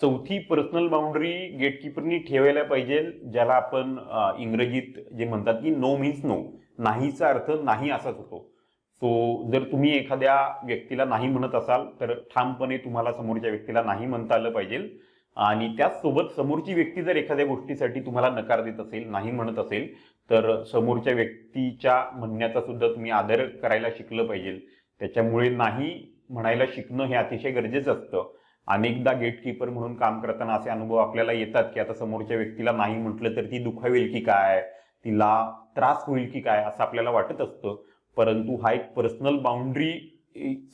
चौथी personal boundary गेटकीपरनी ठेवायला पाहिजे ज्याला आपण इंग्रजीत जे म्हणतात की नो मीन्स नो नाहीचा अर्थ नाही असाच होतो. सो जर तुम्ही एखाद्या व्यक्तीला नाही म्हणत असाल तर ठामपणे तुम्हाला समोरच्या व्यक्तीला नाही म्हणता आलं पाहिजे. आणि त्याचसोबत समोरची व्यक्ती जर एखाद्या गोष्टीसाठी तुम्हाला नकार देत असेल नाही म्हणत असेल तर समोरच्या व्यक्तीच्या म्हणण्याचा सुद्धा तुम्ही आदर करायला शिकलं पाहिजे. त्याच्यामुळे नाही म्हणायला शिकणं हे अतिशय गरजेचं असतं. अनेकदा गेटकीपर म्हणून काम करताना असे अनुभव आपल्याला येतात की आता समोरच्या व्यक्तीला नाही म्हटलं तर ती दुखावेल की काय तिला त्रास होईल की काय असं आपल्याला वाटत असतं. परंतु हा एक पर्सनल बाउंड्री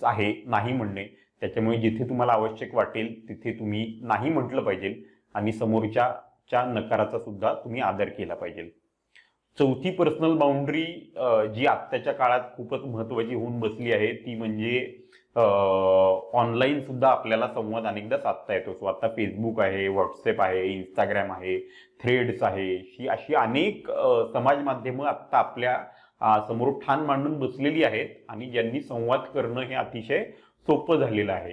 आहे नाही म्हणणे. त्याच्यामुळे जिथे तुम्हाला आवश्यक वाटेल तिथे तुम्ही नाही म्हटलं पाहिजे आणि समोरच्याच्या नकाराचा सुद्धा तुम्ही आदर केला पाहिजे. चौथी पर्सनल बाउंड्री जी आत्ताच्या काळात खूपच महत्वाची होऊन बसली आहे ती म्हणजे ऑनलाईन सुद्धा आपल्याला संवाद अनेकदा साधता येतो. सो आता फेसबुक आहे व्हॉट्सअप आहे इंस्टाग्राम आहे थ्रेड्स आहे ही अशी अनेक समाज माध्यमं आत्ता आपल्यासमोर ठाण मांडून बसलेली आहेत आणि ज्यांनी संवाद करणं हे अतिशय सोपं झालेलं आहे.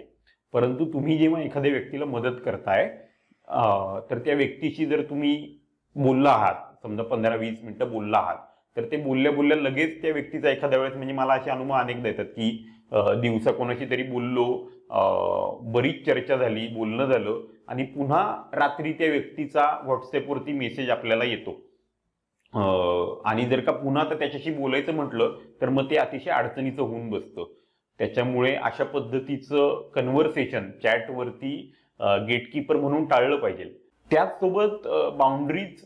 परंतु तुम्ही जेव्हा एखाद्या व्यक्तीला मदत करताय तर त्या व्यक्तीशी जर तुम्ही बोलला आहात समजा पंधरा वीस मिनिटं बोलला आहात तर ते बोलल्या बोलल्या लगेच त्या व्यक्तीचा एखाद्या वेळेस म्हणजे मला असे अनुभव अनेकदा येतात की दिवसा कोणाशी तरी बोललो बरीच चर्चा झाली बोलणं झालं आणि पुन्हा रात्री त्या व्यक्तीचा व्हॉट्सअपवरती मेसेज आपल्याला येतो. आणि जर का पुन्हा तर त्याच्याशी बोलायचं म्हटलं तर मग ते अतिशय अडचणीचं होऊन बसतं. त्याच्यामुळे अशा पद्धतीचं कन्व्हर्सेशन चॅटवरती गेटकीपर म्हणून टाळलं पाहिजे. त्याचसोबत बाउंड्रीज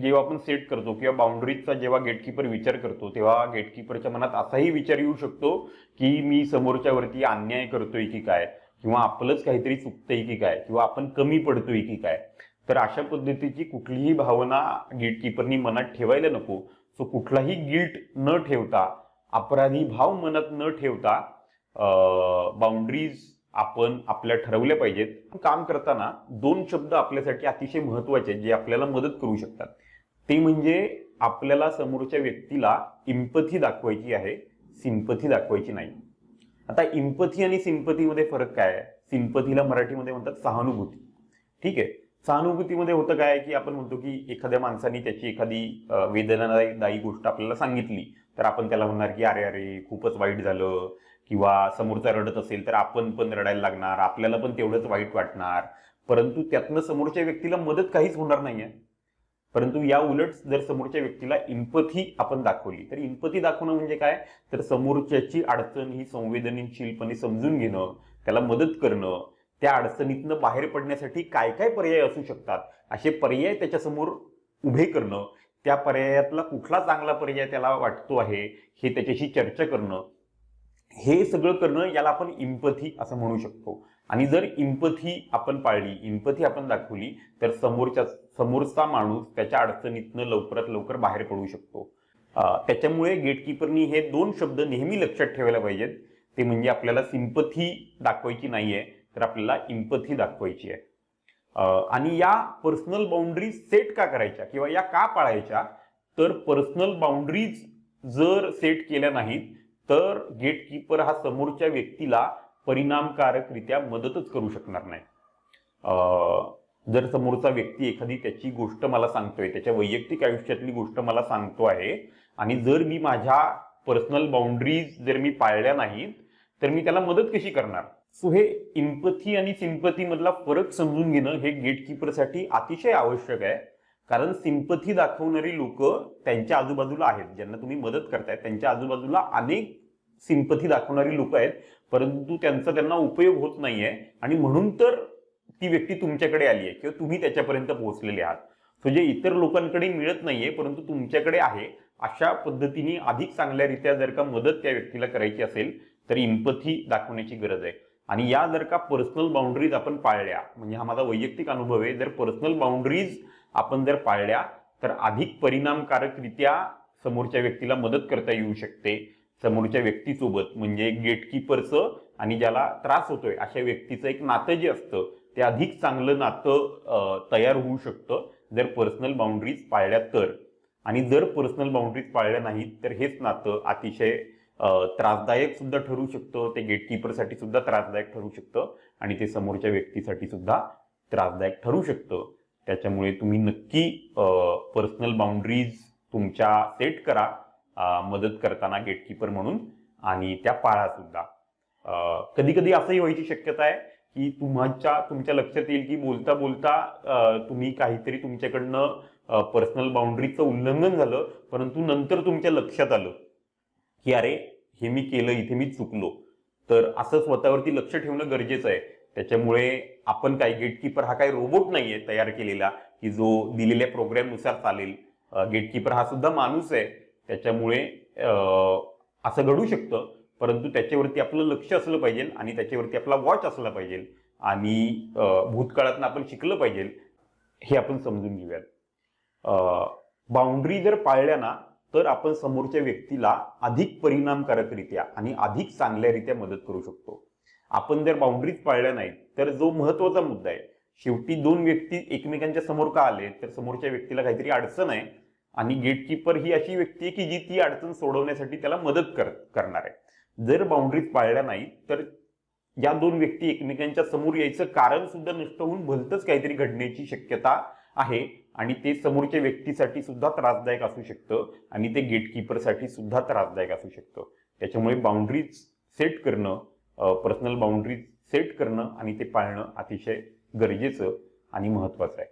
जेव्हा आपण सेट करतो किंवा बाउंड्रीजचा जेव्हा गेटकीपर विचार करतो तेव्हा गेटकीपरच्या मनात असाही विचार येऊ शकतो की मी समोरच्यावरती अन्याय करतोय की काय? किंवा आपलंच काहीतरी चुकतंय की काय? किंवा आपण कमी पडतोय की काय? तर अशा पद्धतीची कुठलीही भावना गेटकीपरनी मनात ठेवायला नको. सो कुठलाही गिल्ट न ठेवता अपराधी भाव मनात न ठेवता बाउंड्रीज आपण आपल्या ठरवल्या पाहिजेत. काम करताना दोन शब्द आपल्यासाठी अतिशय महत्त्वाचे आहेत जे आपल्याला मदत करू शकतात. ते म्हणजे आपल्याला समोरच्या व्यक्तीला इम्पथी दाखवायची आहे सिंपथी दाखवायची नाही. आता इम्पथी आणि सिंपथीमध्ये फरक काय आहे? सिंपथीला मराठीमध्ये म्हणतात सहानुभूती. ठीक आहे? सहानुभूतीमध्ये होतं काय की आपण म्हणतो की एखाद्या माणसाने त्याची एखादी वेदनादायी गोष्ट आपल्याला सांगितली तर आपण त्याला म्हणणार की अरे अरे खूपच वाईट झालं किंवा समोरचा रडत असेल तर आपण पण रडायला लागणार आपल्याला पण तेवढंच वाईट वाटणार. परंतु त्यातनं समोरच्या व्यक्तीला मदत काहीच होणार नाहीये. परंतु या उलट जर समोरच्या व्यक्तीला इम्पथी आपण दाखवली तर इम्पथी दाखवणं म्हणजे काय? तर समोरच्याची अडचण ही संवेदनशीलपणे समजून घेणं त्याला मदत करणं त्या अडचणीतनं बाहेर पडण्यासाठी काय काय पर्याय असू शकतात? असे पर्याय त्याच्यासमोर उभे करणं त्या पर्यायातला कुठला चांगला पर्याय त्याला वाटतो आहे हे त्याच्याशी चर्चा करणं हे सगळं करणं याला आपण इम्पथी असं म्हणू शकतो. आणि जर इम्पथी आपण पाळली इम्पथी आपण दाखवली तर समोरच्या समोरचा माणूस त्याच्या अडचणीतनं लवकरात लवकर बाहेर पडू शकतो. त्याच्यामुळे गेटकीपरनी हे दोन शब्द नेहमी लक्षात ठेवायला पाहिजेत. ते म्हणजे आपल्याला सिंपथी दाखवायची नाहीये तर आपल्याला इम्पथी दाखवायची आहे. आणि या पर्सनल बाउंड्रीज सेट का करायच्या किंवा या का पाळायच्या? तर पर्सनल बाउंड्रीज जर सेट केल्या नाहीत तर गेटकीपर हा समोरच्या व्यक्तीला परिणामकारकरित्या मदतच करू शकणार नाही. जर समोरचा व्यक्ती एखादी त्याची गोष्ट मला सांगतोय त्याच्या वैयक्तिक आयुष्यातली गोष्ट मला सांगतो आहे आणि जर मी माझ्या पर्सनल बाउंड्रीज जर मी पाळल्या नाहीत तर मी त्याला मदत कशी करणार? सो हे इम्पथी आणि सिंपथी मधला फरक समजून घेणं हे गेटकीपरसाठी अतिशय आवश्यक आहे. कारण सिंपथी दाखवणारी लोक त्यांच्या आजूबाजूला आहेत. ज्यांना तुम्ही मदत करताय त्यांच्या आजूबाजूला अनेक सिंपथी दाखवणारी लोक आहेत. परंतु त्यांचा त्यांना उपयोग होत नाहीये. आणि म्हणून तर ती व्यक्ती तुमच्याकडे आली आहे किंवा तुम्ही त्याच्यापर्यंत पोहोचलेले आहात. सो जे इतर लोकांकडे मिळत नाहीये परंतु तुमच्याकडे आहे अशा पद्धतीने अधिक चांगल्यारीत्या जर का मदत त्या व्यक्तीला करायची असेल तर इम्पथी दाखवण्याची गरज आहे. आणि या जर का पर्सनल बाउंड्रीज आपण पाळल्या म्हणजे हा माझा वैयक्तिक अनुभव आहे जर पर्सनल बाउंड्रीज आपण जर पाळल्या तर अधिक परिणामकारकरित्या समोरच्या व्यक्तीला मदत करता येऊ शकते. समोरच्या व्यक्तीसोबत म्हणजे गेटकीपरचं आणि ज्याला त्रास होतोय अशा व्यक्तीचं एक नातं जे असतं ते अधिक चांगलं नातं तयार होऊ शकतं जर पर्सनल बाउंड्रीज पाळल्या तर. आणि जर पर्सनल बाउंड्रीज पाळल्या नाहीत तर हेच नातं अतिशय त्रासदायक सुद्धा ठरू शकतं ते गेटकीपरसाठी सुद्धा त्रासदायक ठरू शकतं आणि ते समोरच्या व्यक्तीसाठी सुद्धा त्रासदायक ठरू शकतं. त्याच्यामुळे तुम्ही नक्की पर्सनल बाउंड्रीज तुमच्या सेट करा मदत करताना गेटकीपर म्हणून आणि त्या पाळा सुद्धा. कधी कधी असंही व्हायची शक्यता आहे की तुमच्या तुमच्या लक्षात येईल की बोलता बोलता तुम्ही काहीतरी तुमच्याकडनं पर्सनल बाउंड्रीचं उल्लंघन झालं परंतु नंतर तुमच्या लक्षात आलं. की अरे हे मी केलं इथे मी चुकलो. तर असं स्वतःवरती लक्ष ठेवणं गरजेचं आहे. त्याच्यामुळे आपण काय गेटकीपर हा काही रोबोट नाहीये तयार केलेला की जो दिलेल्या प्रोग्रामनुसार चालेल. गेटकीपर हा सुद्धा माणूस आहे. त्याच्यामुळे असं घडू शकतं. परंतु त्याच्यावरती आपलं लक्ष असलं पाहिजे आणि त्याच्यावरती आपला वॉच असला पाहिजे. आणि भूतकाळातनं आपण शिकलं पाहिजे. हे आपण समजून घेऊयात. बाउंड्री जर पाळल्या ना तर आपण समोरच्या व्यक्तीला अधिक परिणामकारकरित्या आणि अधिक चांगल्यारित्या मदत करू शकतो. आपण जर बाउंड्रीज पाळल्या नाहीत तर जो महत्त्वाचा मुद्दा आहे शेवटी दोन व्यक्ती एकमेकांच्या समोर का आले तर समोरच्या व्यक्तीला काहीतरी अडचण आहे आणि गेटकीपर ही अशी व्यक्ती आहे की जी ती अडचण सोडवण्यासाठी त्याला मदत कर करणार आहे. जर बाउंड्रीज पाळल्या नाही तर या दोन व्यक्ती एकमेकांच्या समोर यायचं कारण सुद्धा नष्ट होऊन भलतंच काहीतरी घडण्याची शक्यता आहे आणि ते समोरच्या व्यक्तीसाठी सुद्धा त्रासदायक असू शकतं आणि ते गेटकीपरसाठी सुद्धा त्रासदायक असू शकतं. त्याच्यामुळे बाउंड्रीज सेट करणं पर्सनल बाउंड्रीज सेट करणं आणि ते पाळणं अतिशय गरजेचं आणि महत्त्वाचं आहे.